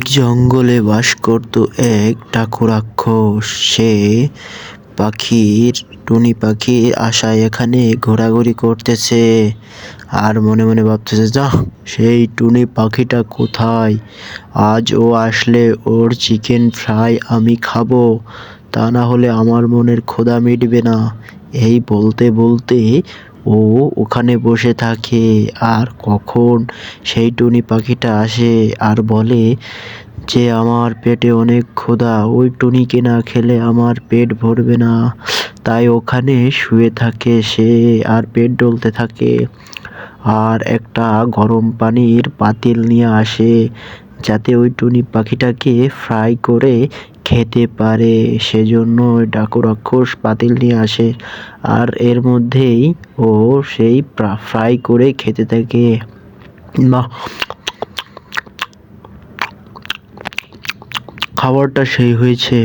এক জঙ্গলে বাস করত এক ডাকু রাক্ষস সে পাখির, টুনি পাখি আশায় এখানে ঘোরাঘুরি করতেছে আর মনে মনে ভাবতেছে যা সেই টুনি পাখিটা কোথায়? আজ ও আসলে ওর চিকেন ফ্রাই আমি খাব। তা না হলে আমার মনের ক্ষুধা মিটবে না। এই বলতে বলতে ও ওখানে বসে থাকে। আর কখন সেই টুনি পাখিটা আসে আর বলে যে, আমার পেটে অনেক ক্ষুধা, ওই টুনিকে না খেলে আমার পেট ভরবে না। তাই ওখানে শুয়ে থাকে সে আর পেট ডলতে থাকে। আর একটা গরম পানির পাতিল নিয়ে আসে। যাতে ওই টুনি পাখিটাকে ফ্রাই করে খেতে পারে। সেজন্য ওই ডাকু রাক্ষস পাতিল নিয়ে আসে। আর এর মধ্যেই ও সেই ফ্রাই করে খেতে থাকে। খাবারটা সেই হয়েছে।